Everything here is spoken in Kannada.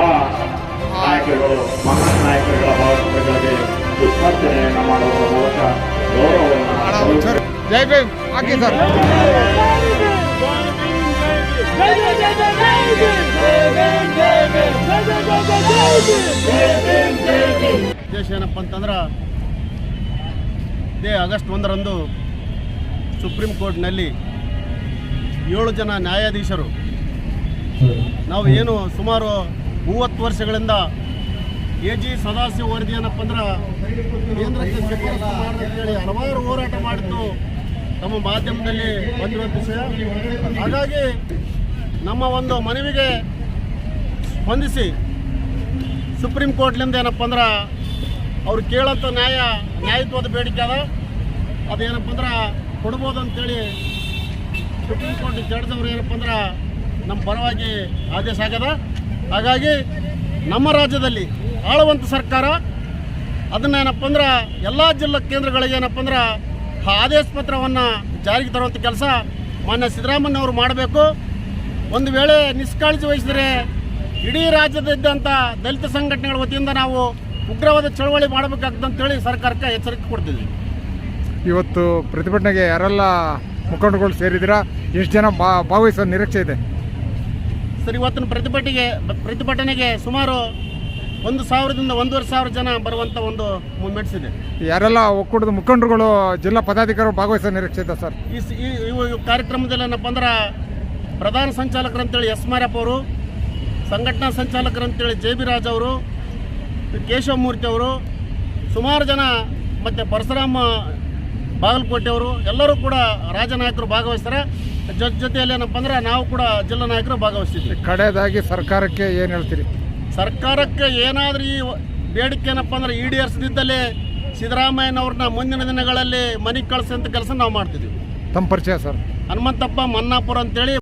ಎಲ್ಲ ಮಹಾನ್ ನಾಯಕರುಗಳ ಭಾವಚಿತ್ರಗಳಿಗೆ ಮೂಲಕ ಗೌರವವನ್ನು ಉದ್ದೇಶ ಏನಪ್ಪ ಅಂತಂದ್ರೆ ಇದೇ ಆಗಸ್ಟ್ ಒಂದರಂದು ಸುಪ್ರೀಂ ಕೋರ್ಟ್ನಲ್ಲಿ ಏಳು ಜನ ನ್ಯಾಯಾಧೀಶರು ನಾವು ಏನು ಸುಮಾರು ಮೂವತ್ತು ವರ್ಷಗಳಿಂದ ಎ ಜಿ ಸದಾಶಿವ ವರದಿ ಏನಪ್ಪ ಅಂದ್ರೆ ಕೇಂದ್ರಕ್ಕೆ ಶಿಫಾರಸು ಮಾಡದಂತೇಳಿ ಹಲವಾರು ಹೋರಾಟ ಮಾಡಿದ್ದು ನಮ್ಮ ಮಾಧ್ಯಮದಲ್ಲಿ ಬಂದಿರುವ ವಿಷಯ. ಹಾಗಾಗಿ ನಮ್ಮ ಒಂದು ಮನವಿಗೆ ಸ್ಪಂದಿಸಿ ಸುಪ್ರೀಂ ಕೋರ್ಟ್ಲಿಂದ ಏನಪ್ಪ ಅಂದ್ರೆ ಅವ್ರು ಕೇಳೋಂಥ ನ್ಯಾಯ, ನ್ಯಾಯತ್ವದ ಬೇಡಿಕೆ ಅದ. ಅದೇನಪ್ಪ ಅಂದ್ರೆ ಕೊಡ್ಬೋದು ಅಂತೇಳಿ ಸುಪ್ರೀಂ ಕೋರ್ಟ್ ಜಡ್ದವ್ರು ಏನಪ್ಪ ಅಂದ್ರೆ ನಮ್ಮ ಪರವಾಗಿ ಆದೇಶ ಆಗ್ಯದ. ಹಾಗಾಗಿ ನಮ್ಮ ರಾಜ್ಯದಲ್ಲಿ ಆಳುವಂಥ ಸರ್ಕಾರ ಅದನ್ನೇನಪ್ಪ ಅಂದ್ರೆ ಎಲ್ಲ ಜಿಲ್ಲಾ ಕೇಂದ್ರಗಳಿಗೆ ಏನಪ್ಪ ಅಂದ್ರೆ ಆದೇಶ ಪತ್ರವನ್ನು ಜಾರಿಗೆ ತರುವಂಥ ಕೆಲಸ ಮಾನ್ಯ ಸಿದ್ದರಾಮಯ್ಯವರು ಮಾಡಬೇಕು. ಒಂದು ವೇಳೆ ನಿಷ್ಕಾಳಜಿ ವಹಿಸಿದರೆ ಇಡೀ ರಾಜ್ಯದಿದ್ದಂಥ ದಲಿತ ಸಂಘಟನೆಗಳ ವತಿಯಿಂದ ನಾವು ಉಗ್ರವಾದ ಚಳವಳಿ ಮಾಡಬೇಕಾಗ್ತಂತೇಳಿ ಸರ್ಕಾರಕ್ಕೆ ಎಚ್ಚರಿಕೆ ಕೊಡ್ತಿದ್ವಿ. ಇವತ್ತು ಪ್ರತಿಭಟನೆಗೆ ಯಾರೆಲ್ಲ ಮುಖಂಡಗಳು ಸೇರಿದ್ದೀರಾ, ಎಷ್ಟು ಜನ ಭಾಗವಹಿಸೋ ನಿರೀಕ್ಷೆ ಇದೆ? ಸರ್ ಇವತ್ತಿನ ಪ್ರತಿಭಟನೆಗೆ ಪ್ರತಿಭಟನೆಗೆ ಸುಮಾರು ಒಂದು ಸಾವಿರದಿಂದ ಒಂದೂವರೆ ಸಾವಿರ ಜನ ಬರುವಂಥ ಒಂದು ಮೂಮೆಂಟ್ಸ್ ಇದೆ. ಯಾರೆಲ್ಲ ಒಕ್ಕೂಟದ ಮುಖಂಡರುಗಳು ಜಿಲ್ಲಾ ಪದಾಧಿಕಾರಿಗಳು ಭಾಗವಹಿಸ ನಿರೀಕ್ಷೆ ಇದೆ ಸರ್? ಈ ಸ- ಈ ಇವು ಇವು ಕಾರ್ಯಕ್ರಮದಲ್ಲಿ ಏನಪ್ಪ ಅಂದ್ರೆ ಪ್ರಧಾನ ಸಂಚಾಲಕರಂತೇಳಿ ಎಸ್ ಮಾರಪ್ಪ ಅವರು ಸಂಘಟನಾ ಸಂಚಾಲಕರಂತೇಳಿ ಜೆ ಬಿ ರಾಜ್ ಅವರು ಕೇಶವಮೂರ್ತಿ ಅವರು ಸುಮಾರು ಜನ ಮತ್ತು ಪರಶುರಾಮ ಬಾಗಲಕೋಟೆ ಅವರು ಎಲ್ಲರೂ ಕೂಡ ರಾಜನಾಯಕರು ಭಾಗವಹಿಸ್ತಾರೆ. ಜೊತೆ ಜೊತೆಯಲ್ಲಿ ಏನಪ್ಪ ಅಂದ್ರೆ ನಾವು ಕೂಡ ಜಿಲ್ಲಾ ನಾಯಕರು ಭಾಗವಹಿಸ್ತಿದ್ವಿ. ಕಡೆಯದಾಗಿ ಸರ್ಕಾರಕ್ಕೆ ಏನು ಹೇಳ್ತೀರಿ? ಸರ್ಕಾರಕ್ಕೆ ಏನಾದರೂ ಈ ಬೇಡಿಕೆ ಏನಪ್ಪ ಅಂದ್ರೆ ಈಡೇರಿಸದಿದ್ದಲ್ಲಿ ಸಿದ್ದರಾಮಯ್ಯನವ್ರನ್ನ ಮುಂದಿನ ದಿನಗಳಲ್ಲಿ ಮನೆ ಕಳಿಸೋಂಥ ಕೆಲಸ ನಾವು ಮಾಡ್ತಿದ್ವಿ. ತಮ್ಮ ಪರಿಚಯ ಸರ್. ಹನುಮಂತಪ್ಪ ಮನ್ನಾಪುರ ಅಂತೇಳಿ